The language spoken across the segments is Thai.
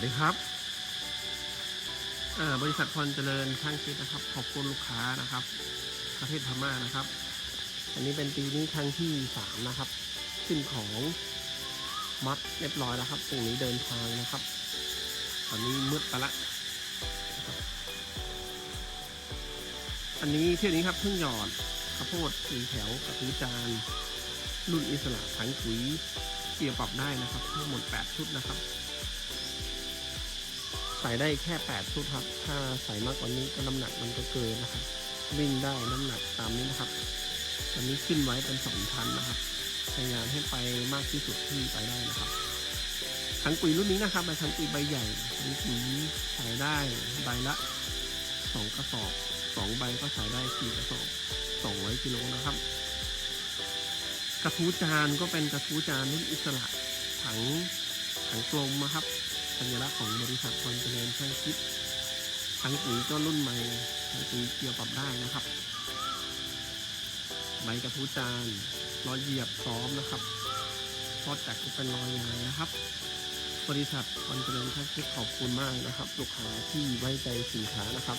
วัสดีครับบริษัทพรเจริญช่างคิดนะครับ ขอบคุณลูกค้านะครับ ประเทศพม่านะครับ อันนี้เป็นปีนี้ครั้งที่สามนะครับ ขึ้นของมัดเรียบร้อยแล้วครับตรงนี้เดินทางนะครับ ตอนนี้มืดไปละนะอันนี้เที่ยวนี้ครับเพิ่งหยอดข้าวโพดสีแถวกับพื้จานรุ่นอิสระถังปุ๋ยเกี่ยวปรับได้นะครับ ทั้งหมด 8 ชุดนะครับ ใส่ได้แค่8ชุดครับ ถ้าใส่มากกว่านี้ก็น้ำหนักมันก็เกินนะครับ วิ่งได้น้ำหนักตามนี้นะครับอันนี้ขึ้นไว้เป็นสองพันนะครับพยายามให้ไปมากที่สุดที่ไปได้นะครับถังปุ๋ยรุ่นนี้นะครับเป็นถังปุ๋ยใบใหญ่ถังปุ๋ยใส่ได้ใบละสองกระสอบสองใบก็ใส่ได้สี่กระสอบสองร้อยกิโลนะครับ กระทู้จานก็เป็นกระทู้จานรุ่นอิสระ ถังถังกลมนะครับ สัญลักษณ์ของบริษัทพรเจริญช่างคิดทั้งปุ๋ยก็รุ่นใหม่ทั้งปุ๋ยเกี่ยวปรับได้นะครับใบกระทู้จานรอยเหยียบซ้อมนะครับทอดจากก็เป็นรอยยางนะครับ บริษัทพรเจริญช่างคิดขอบคุณมากนะครับ ลูกค้าที่ไว้ใจสินค้านะครับ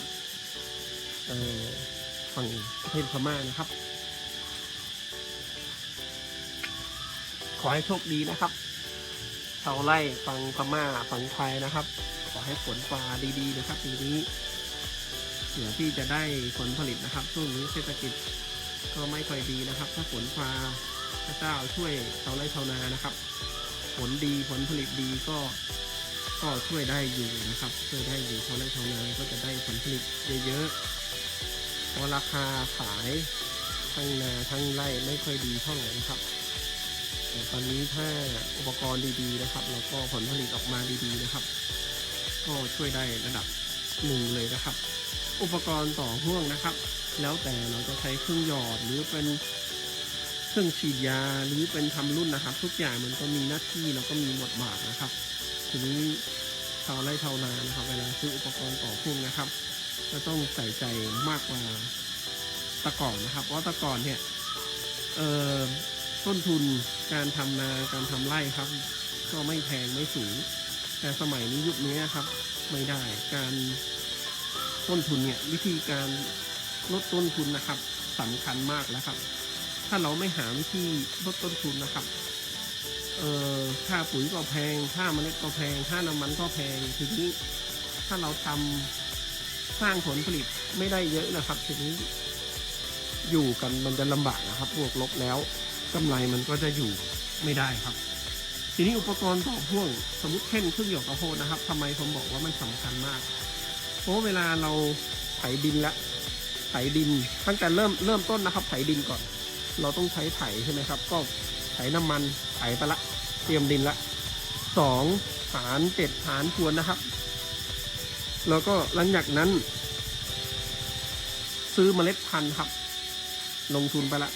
เอ่อฝั่งประเทศพม่านะครับ ขอให้โชคดีนะครับ ชาวไร่ฟังพม่าฟังไทยนะครับ ขอให้ฝนฟ้าดีๆนะครับปีนี้เผื่อที่จะได้ผลผลิตนะครับช่วงนี้เศรษฐกิจก็ไม่ค่อยดีนะครับ ถ้าฝนฟ้าพระเจ้าช่วยชาวไร่ชาวนานะครับ ผลดีผลผลิตดีก็ก็ช่วยได้อยู่นะครับ ช่วยได้อยู่ชาวไร่ชาวนาก็จะได้ผลผลิตเยอะๆเพราะราคาขายทั้งนาทั้งไร่ไม่ค่อยดีเท่าไหร่นะครับ ต่ตอนนี้ถ้าอุปกรณ์ดีๆนะครับ แล้วก็ผลผลิตออกมาดีๆนะครับ ก็ช่วยได้ระดับหนึ่งเลยนะครับ อุปกรณ์ต่อห่วงนะครับ แล้วแต่เราจะใช้เครื่องหยอดหรือเป็นเครื่องฉีดยาหรือเป็นทำรุ่นนะครับ ทุกอย่างมันก็มีหน้าที่แล้วก็มีบทบาทนะครับทีนี้ชาวไร่ชาวนานะครับ เวลาซื้ออุปกรณ์ต่อพ่วงนะครับก็ต้องใส่ใจมากกว่าตะก่อนนะครับเพราะตะก่อนเนี่ยเอ่อ ต้นทุนการทำนาการทำไร่ครับ ก็ไม่แพงไม่สูง แต่สมัยนี้ยุคนี้ครับ ไม่ได้การต้นทุนเนี่ยวิธีการลดต้นทุนนะครับสำคัญมากแล้วครับ ถ้าเราไม่หาวิธีลดต้นทุนนะครับเอ่อค่าปุ๋ยก็แพงค่าเมล็ดก็แพงค่าน้ำมันก็แพงทีนี้ถ้าเราทำสร้างผลผลิตไม่ได้เยอะนะครับทีนี้อยู่กันมันจะลำบากนะครับบวกลบแล้ว กำไรมันก็จะอยู่ไม่ได้ครับ ทีนี้อุปกรณ์ต่อพ่วงสมมติเช่นเครื่องหยอกกระโพดนะครับทำไมผมบอกว่ามันสำคัญมาก เพราะเวลาเราไถดินละไถดินตั้งแต่เริ่มเริ่มต้นนะครับ ไถดินก่อน เราต้องใช้ไถใช่ไหมครับ ก็ไถน้ำมันไถไปละ เตรียมดินละสองฐานเจ็ดฐานทวนนะครับ แล้วก็หลังจากนั้น ซื้อเมล็ดพันธุ์ครับ ลงทุนไปละ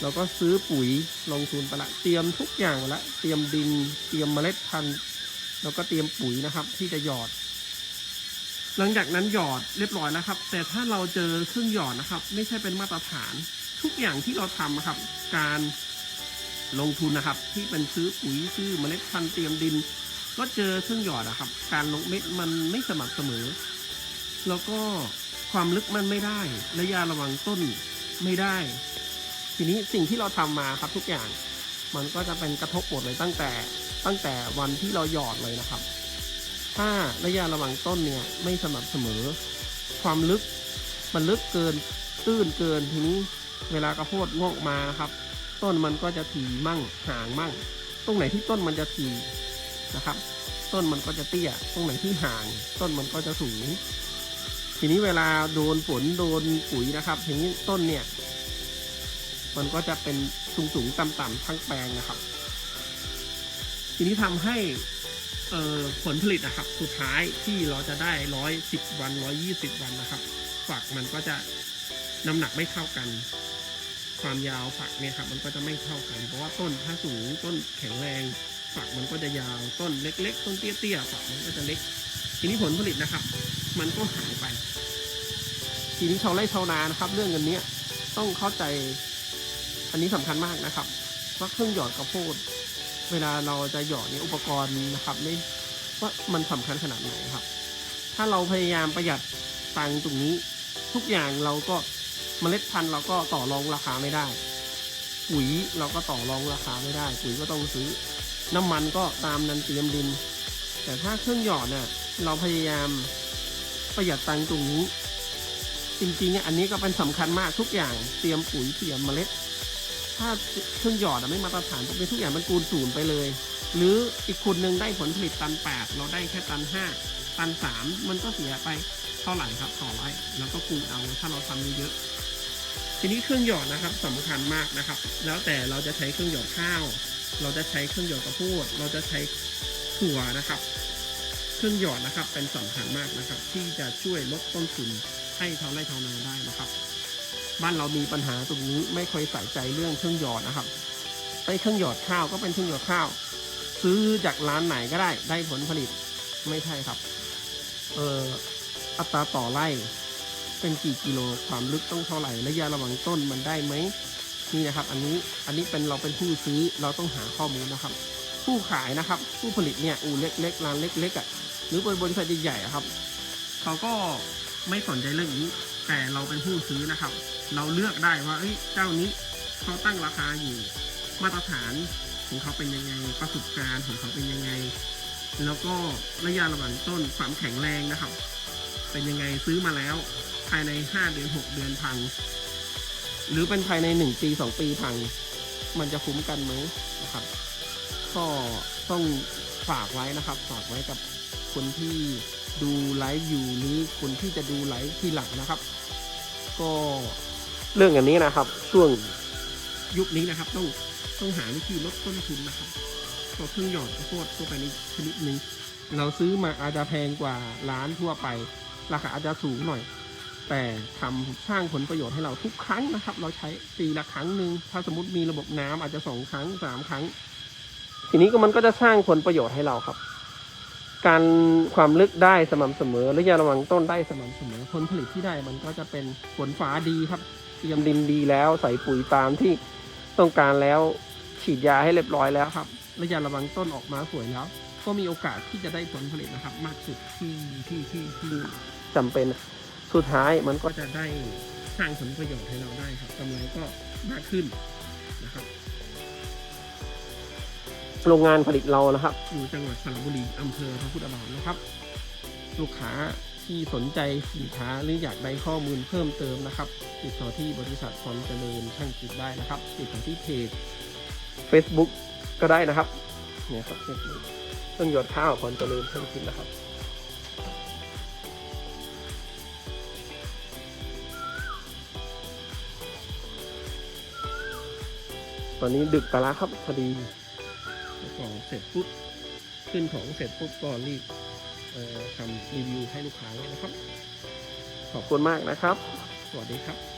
เราก็ซื้อปุ๋ยลงทุนไปละเตรียมทุกอย่างไปละเตรียมดิน เตรียมเมล็ดพันธุ์แล้วก็เตรียมปุ๋ยนะครับ ที่จะหยอด หลังจากนั้นหยอดเรียบร้อยแล้วครับ แต่ถ้าเราเจอเครื่องหยอดนะครับ ไม่ใช่เป็นมาตรฐานทุกอย่างที่เราทำนะครับ การลงทุนนะครับ ที่เป็นซื้อปุ๋ยซื้อเมล็ดพันธุ์เตรียมดิน ก็เจอเครื่องหยอดนะครับ การลงเม็ดมันไม่สม่ำเสมอ แล้วก็ความลึกมันไม่ได้ ระยะระว่างต้นไม่ได้ ทีนี้สิ่งที่เราทำมาครับทุกอย่าง มันก็จะเป็นกระทบหมดเลยตั้งแต่ตั้งแต่วันที่เราหยอดเลยนะครับ ถ้าระยะระหว่างต้นเนี่ยไม่สม่ำเสมอ ความลึกมันลึกเกินตื้นเกินทีนี้เวลากระโพดงอกมานะครับ ต้นมันก็จะถี่มั่งห่างมั่ง ตรงไหนที่ต้นมันจะถี่นะครับ ต้นมันก็จะเตี้ย ตรงไหนที่ห่าง ต้นมันก็จะสูง ทีนี้เวลาโดนฝนโดนปุ๋ยนะครับทีนี้ต้นเนี่ย มันก็จะเป็นสูงสูงๆต่ำทั้งแปลงนะครับ ทีนี้ทำให้ผลผลิตนะครับ สุดท้ายที่เราจะได้ร้อยสิบวันร้อยี่สิบวันนะครับ ฝักมันก็จะน้ำหนักไม่เท่ากัน ความยาวฝักเนี่ยครับมันก็จะไม่เท่ากัน เพราะว่าต้นถ้าสูงต้นแข็งแรงฝักมันก็จะยาวต้นเล็ก ๆ ต้นเตี้ยๆฝักมันก็จะเล็ก ทีนี้ผลผลิตนะครับ มันก็หายไป ทีนี้ชาวไร่ชาวนานะครับ เรื่องเงินเนี้ยต้องเข้าใจ อันนี้สำคัญมากนะครับว่าเครื่องหยอดกระโพดเวลาเราจะหยอดเนี่ยอุปกรณ์นะครับไม่ว่ามันสำคัญขนาดไหนครับ ถ้าเราพยายามประหยัดตังตรงนี้ ทุกอย่างเราก็เมล็ดพันธุ์เราก็ต่อรองราคาไม่ได้ ปุ๋ยเราก็ต่อรองราคาไม่ได้ ปุ๋ยก็ต้องซื้อ น้ำมันก็ตามนันเตรียมดิน แต่ถ้าเครื่องหยอดเนี่ยเราพยายามประหยัดตังตรงนี้ จริงๆอะอันนี้ก็เป็นสำคัญมากทุกอย่างเตรียมปุ๋ยเตรียมเมล็ด ถ้าเครื่องหยอดไม่มาตรฐานพวกนี้ทุกอย่างมันคูณศูนย์ไปเลย หรืออีกคนหนึ่งได้ผลผลิตตันแปดเราได้แค่ตันห้าตันสามมันก็เสียไปเท่าไหร่ครับต่อไร่แล้วก็คูณเอาถ้าเราทำเยอะทีนี้เครื่องหยอดนะครับสำคัญมากนะครับ แล้วแต่เราจะใช้เครื่องหยอดข้าว เราจะใช้เครื่องหยอดกระโพดเราจะใช้ถั่วนะครับ เครื่องหยอดนะครับเป็นสำคัญมากนะครับ ที่จะช่วยลดต้นทุนให้ชาวไร่ชาวนาได้นะครับ บ้านเรามีปัญหาตรงนี้ไม่ค่อยใส่ใจเรื่องเครื่องหยอดนะครับไอ้เครื่องหยอดข้าวก็เป็นเครื่องหยอดข้าว ซื้อจากร้านไหนก็ได้ได้ผลผลิตไม่ใช่ครับ เอ่ออัตราต่อไร่ เป็นกี่กิโลความลึกต้องเท่าไหร่ระยะระหว่างต้นมันได้ไหมนี่นะครับ อันนี้อันนี้เป็นเราเป็นผู้ซื้อเราต้องหาข้อมูลนะครับ ผู้ขายนะครับ ผู้ผลิตเนี่ยอู่เล็กๆร้านเล็กๆอะหรือเป็นบริษัทใหญ่ๆครับ เขาก็ไม่สนใจเรื่องนี้ แต่เราเป็นผู้ซื้อนะครับ เราเลือกได้ว่าเจ้านี้เขาตั้งราคาอยู่มาตรฐานของเขาเป็นยังไง ประสบการณ์ของเขาเป็นยังไง แล้วก็ระยะระหว่างต้นความแข็งแรงนะครับ เป็นยังไงซื้อมาแล้ว ภายใน 5 เดือน 6 เดือนพัง หรือเป็นภายใน 1 ปี 2 ปีพัง มันจะคุ้มกันไหมนะครับ ก็ต้องฝากไว้นะครับ ฝากไว้กับคนที่ดูไลฟ์อยู่หรือคนที่จะดูไลฟ์ทีหลังนะครับ ก็ เรื่องอันนี้นะครับ ช่วงยุคนี้นะครับ ต้องต้องหาวิธีลดต้นทุนนะครับก็เครื่องหยอดข้าวโพดทั่วไปนี้ชนิดหนึ่งเราซื้อมาอาจจะแพงกว่าร้านทั่วไป ราคาอาจจะสูงหน่อย แต่ทำสร้างผลประโยชน์ให้เราทุกครั้งนะครับ เราใช้ปีละครั้งหนึ่งถ้าสมมติมีระบบน้ำอาจจะสองครั้งสามครั้ง ทีนี้ก็มันก็จะสร้างผลประโยชน์ให้เราครับ การความลึกได้สม่ำเสมอระยะระหว่างต้นได้สม่ำเสมอผลผลิตที่ได้มันก็จะเป็นฝนฟ้าดีครับ เตรียมดินดีแล้วใส่ปุ๋ยตามที่ต้องการแล้วฉีดยาให้เรียบร้อยแล้วครับระยะระว่างต้นออกมาสวยแล้ว ก็มีโอกาสที่จะได้ผลผลิตนะครับ มากสุดที่ที่ที่ที่จำเป็นสุดท้ายมันก็จะได้สร้างผลประโยชน์ให้เราได้ครับกำไรก็มากขึ้นนะครับ โรงงานผลิตเรานะครับ อยู่จังหวัดสระบุรีอำเภอพระพุทธบาทนะครับ ลูกค้า ที่สนใจสินค้าหรืออยากได้ข้อมูลเพิ่มเติมนะครับ ติดต่อที่บริษัทพรเจริญช่างจิตได้นะครับ ติดต่อที่เพจ Facebook ก็ได้นะครับเนี่ยครับ Facebook ต้นหยอดข้าวพรเจริญช่างจิตนะครับตอนนี้ดึกไปแล้วครับพอดีของเสร็จปุ๊บขึ้นของเสร็จปุ๊บก็รีบ ทำรีวิวให้ลูกค้าเลยนะครับ ขอบคุณมากนะครับ สวัสดีครับ